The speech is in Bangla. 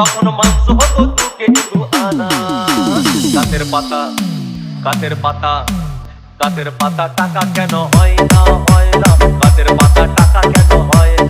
তখন মাংস হতো দু শুধু আনা। গাছের পাতা গাছের পাতা গাছের পাতা টাকা কেন হয় না হয় না? গাছের পাতা টাকা কেন হয় না